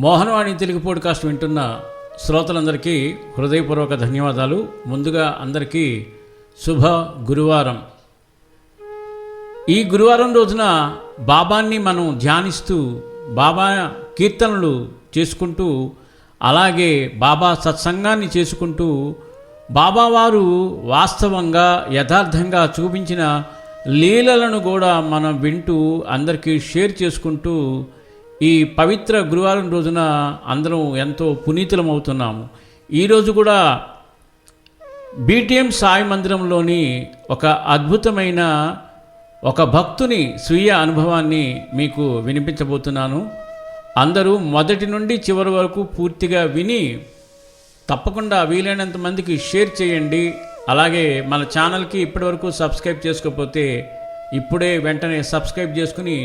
Mohanavani Telugu podcast వింటున్న శ్రోతలందరికీ హృదయపూర్వక ధన్యవాదాలు. ముందుగా అందరికీ శుభ గురువారం. ఈ గురువారం రోజున బాబాన్ని మనం ధ్యానిస్తూ బాబా కీర్తనలు చేసుకుంటూ అలాగే బాబా సత్సంగాన్ని చేసుకుంటూ బాబావారు వాస్తవంగా యథార్థంగా చూపించిన లీలలను కూడా మనం వింటూ అందరికీ షేర్ చేసుకుంటూ ఈ పవిత్ర గురువారం రోజున అందరం ఎంతో పునీతులమవుతున్నాము. ఈరోజు కూడా బీటీఎం సాయి మందిరంలోని ఒక అద్భుతమైన ఒక భక్తుని స్వీయ అనుభవాన్ని మీకు వినిపించబోతున్నాను. అందరూ మొదటి నుండి చివరి వరకు పూర్తిగా విని తప్పకుండా వీలైనంత మందికి షేర్ చేయండి. అలాగే మన ఛానల్కి ఇప్పటివరకు సబ్స్క్రైబ్ చేసుకోకపోతే ఇప్పుడే వెంటనే సబ్స్క్రైబ్ చేసుకుని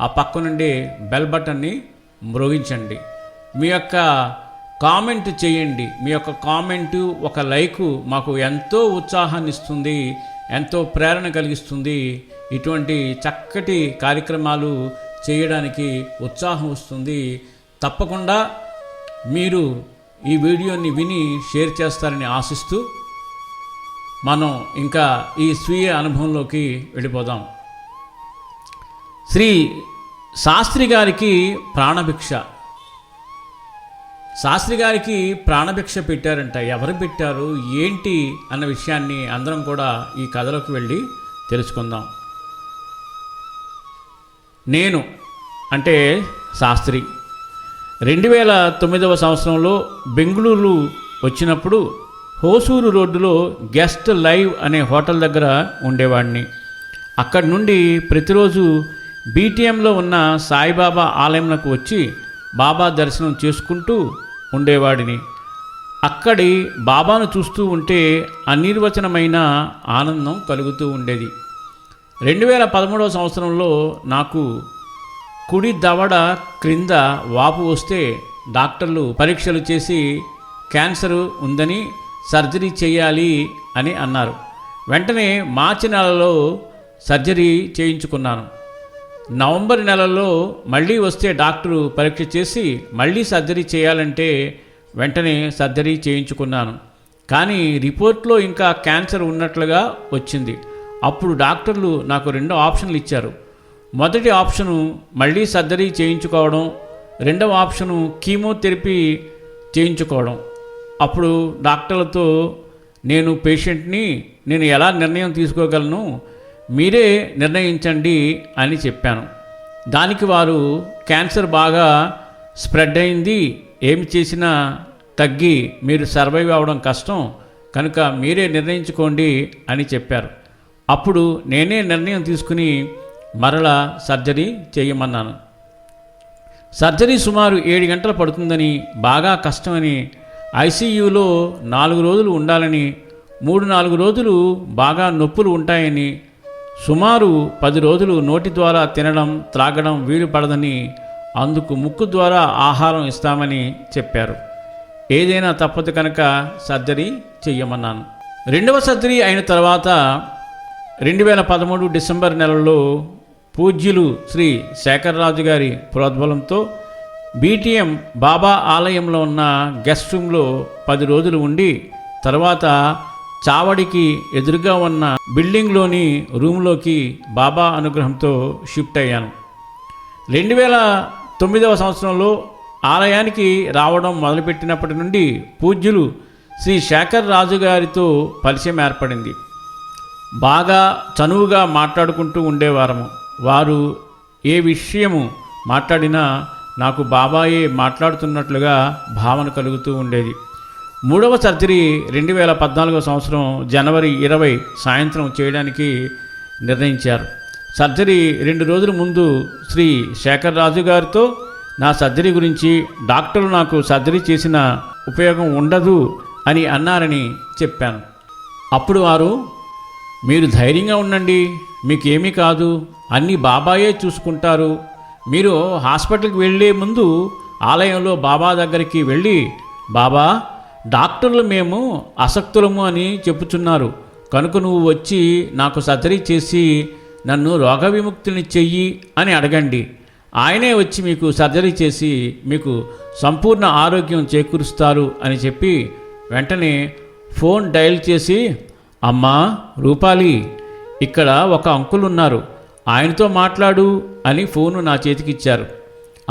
ఆ పక్క నుండి బెల్ బటన్ని మ్రోగించండి. మీ యొక్క కామెంట్ చేయండి. మీ యొక్క కామెంటు ఒక లైకు మాకు ఎంతో ఉత్సాహాన్ని ఇస్తుంది ఎంతో ప్రేరణ కలిగిస్తుంది. ఇటువంటి చక్కటి కార్యక్రమాలు చేయడానికి ఉత్సాహం వస్తుంది. తప్పకుండా మీరు ఈ వీడియోని విని షేర్ చేస్తారని ఆశిస్తూ మనం ఇంకా ఈ స్వీయ అనుభవంలోకి వెళ్ళిపోదాం. శ్రీ శాస్త్రి గారికి ప్రాణభిక్ష. శాస్త్రి గారికి ప్రాణభిక్ష పెట్టారంట. ఎవరు పెట్టారు? ఏంటి? అన్న విషయాన్ని అందరం కూడా ఈ కథలోకి వెళ్ళి తెలుసుకుందాం. నేను అంటే శాస్త్రి. రెండు వేల తొమ్మిదవ సంవత్సరంలో బెంగళూరు వచ్చినప్పుడు హోసూరు రోడ్డులో గెస్ట్ లైవ్ అనే హోటల్ దగ్గర ఉండేవాడిని. అక్కడి నుండి ప్రతిరోజు బీటీఎంలో ఉన్న సాయిబాబా ఆలయంలోకి వచ్చి బాబా దర్శనం చేసుకుంటూ ఉండేవాడిని. అక్కడి బాబాను చూస్తూ ఉంటే అనిర్వచనమైన ఆనందం కలుగుతూ ఉండేది. రెండు వేల పదమూడవ సంవత్సరంలో నాకు కుడి దవడ క్రింద వాపు వస్తే డాక్టర్లు పరీక్షలు చేసి క్యాన్సర్ ఉందని సర్జరీ చేయాలి అని అన్నారు. వెంటనే మార్చి నెలలో సర్జరీ చేయించుకున్నాను. నవంబర్ నెలలో మళ్ళీ వస్తే డాక్టరు పరీక్ష చేసి మళ్ళీ సర్జరీ చేయాలంటే వెంటనే సర్జరీ చేయించుకున్నాను. కానీ రిపోర్ట్లో ఇంకా క్యాన్సర్ ఉన్నట్లుగా వచ్చింది. అప్పుడు డాక్టర్లు నాకు రెండు ఆప్షన్లు ఇచ్చారు. మొదటి ఆప్షను మళ్ళీ సర్జరీ చేయించుకోవడం రెండవ ఆప్షను కీమోథెరపీ చేయించుకోవడం. అప్పుడు డాక్టర్లతో నేను పేషెంట్ని నేను ఎలా నిర్ణయం తీసుకోగలను మీరే నిర్ణయించండి అని చెప్పాను. దానికి వారు క్యాన్సర్ బాగా స్ప్రెడ్ అయింది ఏమి చేసినా తగ్గి మీరు సర్వైవ్ అవ్వడం కష్టం కనుక మీరే నిర్ణయించుకోండి అని చెప్పారు. అప్పుడు నేనే నిర్ణయం తీసుకుని మరలా సర్జరీ చేయమన్నాను. సర్జరీ సుమారు ఏడు గంటలు పడుతుందని బాగా కష్టమని ఐసీయూలో నాలుగు రోజులు ఉండాలని మూడు నాలుగు రోజులు బాగా నొప్పులు ఉంటాయని సుమారు పది రోజులు నోటి ద్వారా తినడం త్రాగడం వీలు పడదని అందుకు ముక్కు ద్వారా ఆహారం ఇస్తామని చెప్పారు. ఏదైనా తప్పదు కనుక సర్జరీ చెయ్యమన్నాను. రెండవ సర్జరీ అయిన తర్వాత రెండు వేల పదమూడు డిసెంబర్ నెలలో పూజ్యులు శ్రీ శేఖర్రాజు గారి ప్రోద్బలంతో బీటీఎం బాబా ఆలయంలో ఉన్న గెస్ట్ రూమ్లో పది రోజులు ఉండి తర్వాత చావడికి ఎదురుగా ఉన్న బిల్డింగ్లోని రూమ్లోకి బాబా అనుగ్రహంతో షిఫ్ట్ అయ్యాను. రెండు వేల తొమ్మిదవ సంవత్సరంలో ఆలయానికి రావడం మొదలుపెట్టినప్పటి నుండి పూజ్యులు శ్రీ శేఖర్ రాజు గారితో పరిచయం ఏర్పడింది. బాగా చనువుగా మాట్లాడుకుంటూ ఉండేవారము. వారు ఏ విషయము మాట్లాడినా నాకు బాబాయే మాట్లాడుతున్నట్లుగా భావన కలుగుతూ ఉండేది. మూడవ సర్జరీ రెండు వేల పద్నాలుగో సంవత్సరం జనవరి ఇరవై సాయంత్రం చేయడానికి నిర్ణయించారు. సర్జరీ రెండు రోజుల ముందు శ్రీ శేఖర్ రాజు గారితో నా సర్జరీ గురించి డాక్టర్లు నాకు సర్జరీ చేసిన ఉపయోగం ఉండదు అని అన్నారని చెప్పాను. అప్పుడు వారు మీరు ధైర్యంగా ఉండండి మీకేమీ కాదు అన్నీ బాబాయే చూసుకుంటారు. మీరు హాస్పిటల్కి వెళ్ళే ముందు ఆలయంలో బాబా దగ్గరికి వెళ్ళి బాబా డాక్టర్లు మేము అసక్తులము అని చెప్పుచున్నారు. కనుక నువ్వు వచ్చి నాకు సర్జరీ చేసి నన్ను రోగ విముక్తిని చెయ్యి అని అడగండి. ఆయనే వచ్చి మీకు సర్జరీ చేసి మీకు సంపూర్ణ ఆరోగ్యం చేకూరుస్తారు అని చెప్పి వెంటనే ఫోన్ డయల్ చేసి అమ్మా రూపాలి ఇక్కడ ఒక అంకుల్ ఉన్నారు ఆయనతో మాట్లాడు అని ఫోను నా చేతికి ఇచ్చారు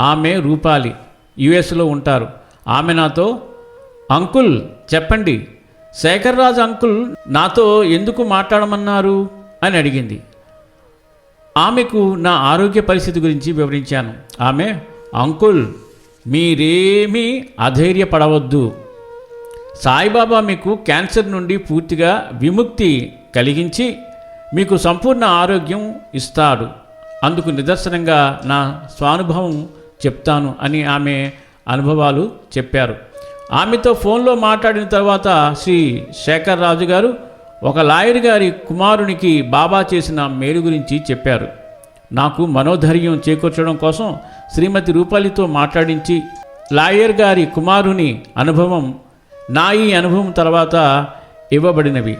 ఆమె రూపాలి యుఎస్లో ఉంటారు. ఆమె నాతో అంకుల్ చెప్పండి. శేఖర్రాజ్ అంకుల్ నాతో ఎందుకు మాట్లాడమన్నారు? అని అడిగింది. ఆమెకు నా ఆరోగ్య పరిస్థితి గురించి వివరించాను. ఆమె అంకుల్ మీరేమీ అధైర్యపడవద్దు. సాయిబాబా మీకు క్యాన్సర్ నుండి పూర్తిగా విముక్తి కలిగించి మీకు సంపూర్ణ ఆరోగ్యం ఇస్తాడు. అందుకు నిదర్శనంగా నా స్వానుభవం చెప్తాను అని ఆమె అనుభవాలు చెప్పారు. ఆమెతో ఫోన్లో మాట్లాడిన తర్వాత శ్రీ శేఖర్ రాజు గారు ఒక లాయర్ గారి కుమారునికి బాబా చేసిన మేలు గురించి చెప్పారు. నాకు మనోధైర్యం చేకూర్చడం కోసం శ్రీమతి రూపాలితో మాట్లాడించి లాయర్ గారి కుమారుని అనుభవం నా ఈ అనుభవం తర్వాత ఇవ్వబడినవి.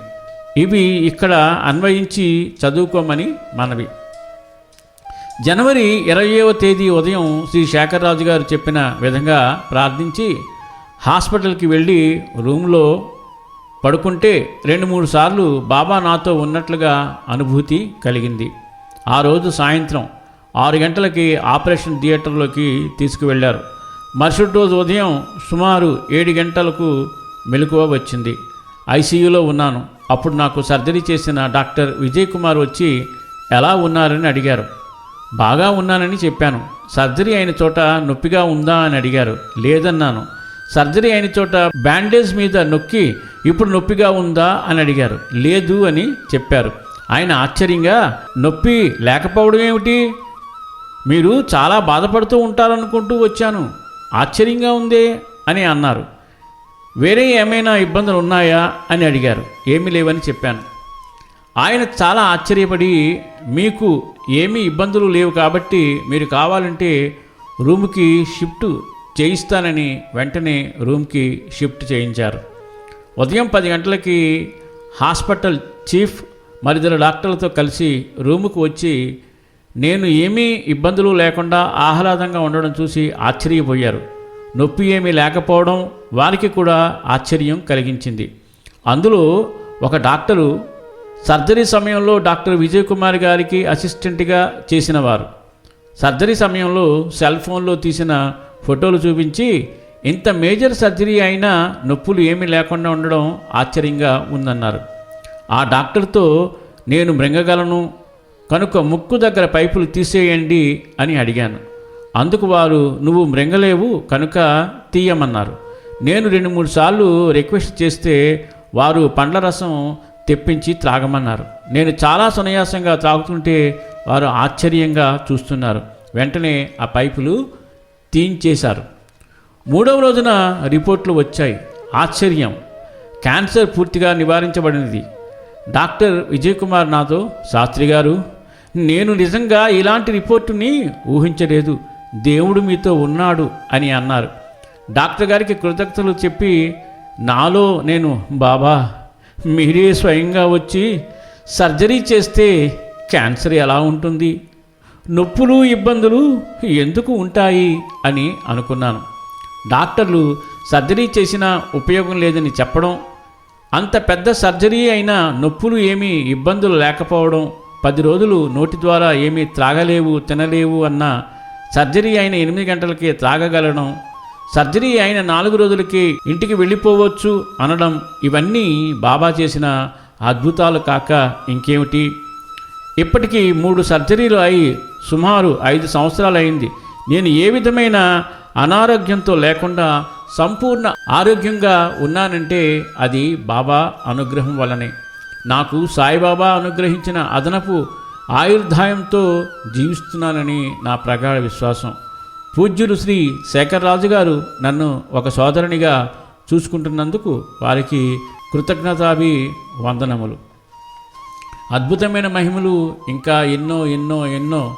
ఇవి ఇక్కడ అన్వయించి చదువుకోమని మనవి. జనవరి ఇరవయవ తేదీ ఉదయం శ్రీ శేఖర్రాజు గారు చెప్పిన విధంగా ప్రార్థించి హాస్పిటల్కి వెళ్ళి రూమ్లో పడుకుంటే రెండు మూడు సార్లు బాబా నాతో ఉన్నట్లుగా అనుభూతి కలిగింది. ఆ రోజు సాయంత్రం ఆరు గంటలకి ఆపరేషన్ థియేటర్లోకి తీసుకువెళ్ళారు మరుసటి రోజు ఉదయం సుమారు ఏడు గంటలకు మెలకువ వచ్చింది. ఐసీయూలో ఉన్నాను. అప్పుడు నాకు సర్జరీ చేసిన డాక్టర్ విజయ్ కుమార్ వచ్చి ఎలా ఉన్నారని అడిగారు. బాగా ఉన్నానని చెప్పాను. సర్జరీ అయిన చోట నొప్పిగా ఉందా? అని అడిగారు. లేదన్నాను. సర్జరీ అయిన చోట బ్యాండేజ్ మీద నొక్కి ఇప్పుడు నొప్పిగా ఉందా అని అడిగారు. లేదు అని చెప్పారు. ఆయన ఆశ్చర్యంగా నొప్పి లేకపోవడం ఏమిటి? మీరు చాలా బాధపడుతూ ఉంటారనుకుంటూ వచ్చాను. ఆశ్చర్యంగా ఉందే అని అన్నారు. వేరే ఏమైనా ఇబ్బందులు ఉన్నాయా అని అడిగారు. ఏమీ లేవని చెప్పాను. ఆయన చాలా ఆశ్చర్యపడి మీకు ఏమీ ఇబ్బందులు లేవు కాబట్టి మీరు కావాలంటే రూమ్కి షిఫ్ట్ చేయిస్తానని వెంటనే రూమ్కి షిఫ్ట్ చేయించారు. ఉదయం పది గంటలకి హాస్పిటల్ చీఫ్ మరిద్దరు డాక్టర్లతో కలిసి రూముకు వచ్చి నేను ఏమీ ఇబ్బందులు లేకుండా ఆహ్లాదంగా ఉండడం చూసి ఆశ్చర్యపోయారు. నొప్పి ఏమీ లేకపోవడం వారికి కూడా ఆశ్చర్యం కలిగించింది. అందులో ఒక డాక్టరు సర్జరీ సమయంలో డాక్టర్ విజయ్ కుమార్ గారికి అసిస్టెంట్గా చేసిన వారు సర్జరీ సమయంలో సెల్ ఫోన్లో తీసిన ఫోటోలు చూపించి ఇంత మేజర్ సర్జరీ అయినా నొప్పులు ఏమీ లేకుండా ఉండడం ఆశ్చర్యంగా ఉందన్నారు. ఆ డాక్టర్తో నేను మృంగగలను కనుక ముక్కు దగ్గర పైపులు తీసేయండి అని అడిగాను. అందుకు వారు నువ్వు మృంగలేవు కనుక తీయమన్నారు. నేను రెండు మూడు సార్లు రిక్వెస్ట్ చేస్తే వారు పండ్ల రసం తెప్పించి త్రాగమన్నారు. నేను చాలా సునయాసంగా త్రాగుతుంటే వారు ఆశ్చర్యంగా చూస్తున్నారు. వెంటనే ఆ పైపులు తీయించేశారు మూడవ రోజున రిపోర్ట్లు వచ్చాయి. ఆశ్చర్యం. క్యాన్సర్ పూర్తిగా నివారించబడినది. డాక్టర్ విజయ్ కుమార్ నాతో శాస్త్రి గారు నేను నిజంగా ఇలాంటి రిపోర్టుని ఊహించలేదు. దేవుడు మీతో ఉన్నాడు అని అన్నారు. డాక్టర్ గారికి కృతజ్ఞతలు చెప్పి నాలో నేను బాబా మీరే స్వయంగా వచ్చి సర్జరీ చేస్తే క్యాన్సర్ ఎలా ఉంటుంది? నొప్పులు ఇబ్బందులు ఎందుకు ఉంటాయి అని అనుకున్నాను. డాక్టర్లు సర్జరీ చేసినా ఉపయోగం లేదని చెప్పడం అంత పెద్ద సర్జరీ అయినా నొప్పులు ఏమీ ఇబ్బందులు లేకపోవడం పది రోజులు నోటి ద్వారా ఏమీ త్రాగలేవు తినలేవు అన్న సర్జరీ అయిన ఎనిమిది గంటలకే త్రాగగలడం సర్జరీ అయిన నాలుగు రోజులకి ఇంటికి వెళ్ళిపోవచ్చు అనడం ఇవన్నీ బాబా చేసిన అద్భుతాలు కాక ఇంకేమిటి? ఇప్పటికీ మూడు సర్జరీలు అయి సుమారు ఐదు సంవత్సరాలు అయింది. నేను ఏ విధమైన అనారోగ్యంతో లేకుండా సంపూర్ణ ఆరోగ్యంగా ఉన్నానంటే అది బాబా అనుగ్రహం వలనే నాకు సాయిబాబా అనుగ్రహించిన అదనపు ఆయుర్దాయంతో జీవిస్తున్నానని నా ప్రగాఢ విశ్వాసం. పూజ్యులు శ్రీ శేఖర్రాజు గారు నన్ను ఒక సోదరునిగా చూసుకుంటున్నందుకు వారికి కృతజ్ఞతాభి వందనములు అద్భుతమైన మహిమలు ఇంకా ఎన్నో ఎన్నో ఎన్నో.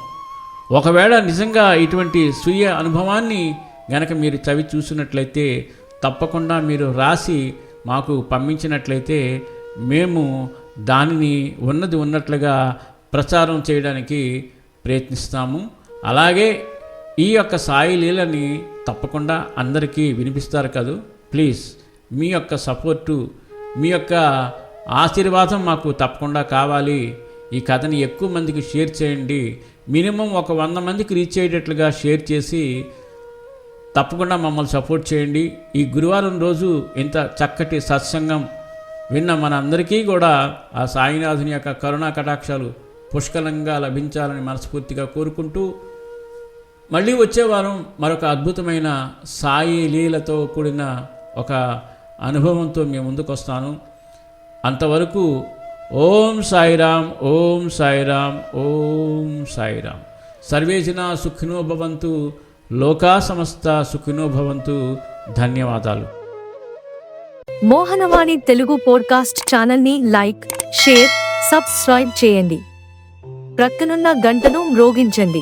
ఒకవేళ నిజంగా ఇటువంటి స్వీయ అనుభవాన్ని గనక మీరు చవి చూసినట్లయితే తప్పకుండా మీరు రాసి మాకు పంపించినట్లయితే మేము దానిని ఉన్నది ఉన్నట్లుగా ప్రచారం చేయడానికి ప్రయత్నిస్తాము. అలాగే ఈ యొక్క సాయి లీలని తప్పకుండా అందరికీ వినిపిస్తారు కదూ. ప్లీజ్ మీ యొక్క సపోర్టు మీ యొక్క ఆశీర్వాదం మాకు తప్పకుండా కావాలి. ఈ కథని ఎక్కువ మందికి షేర్ చేయండి. మినిమం ఒక వంద మందికి రీచ్ అయ్యేటట్లుగా షేర్ చేసి తప్పకుండా మమ్మల్ని సపోర్ట్ చేయండి. ఈ గురువారం రోజు ఇంత చక్కటి సత్సంగం విన్న మనందరికీ కూడా ఆ సాయినాథుని యొక్క కరుణా కటాక్షాలు పుష్కలంగా లభించాలని మనస్ఫూర్తిగా కోరుకుంటూ మళ్ళీ వచ్చే వారం మరొక అద్భుతమైన సాయి లీలతో కూడిన ఒక అనుభవంతో మేము ముందుకు వస్తాను అంతవరకు ఓం సాయిరామ్ ఓం సాయిరామ్ ఓం సాయిరామ్. సర్వేజన సుఖినో భవంతు లోకా సమస్త సుఖినో భవంతు. ధన్యవాదాలు. మోహనవాణి తెలుగు పోడ్కాస్ట్ ఛానల్ని లైక్ షేర్ సబ్స్క్రైబ్ చేయండి. ప్రక్కనున్న గంటను మ్రోగించండి.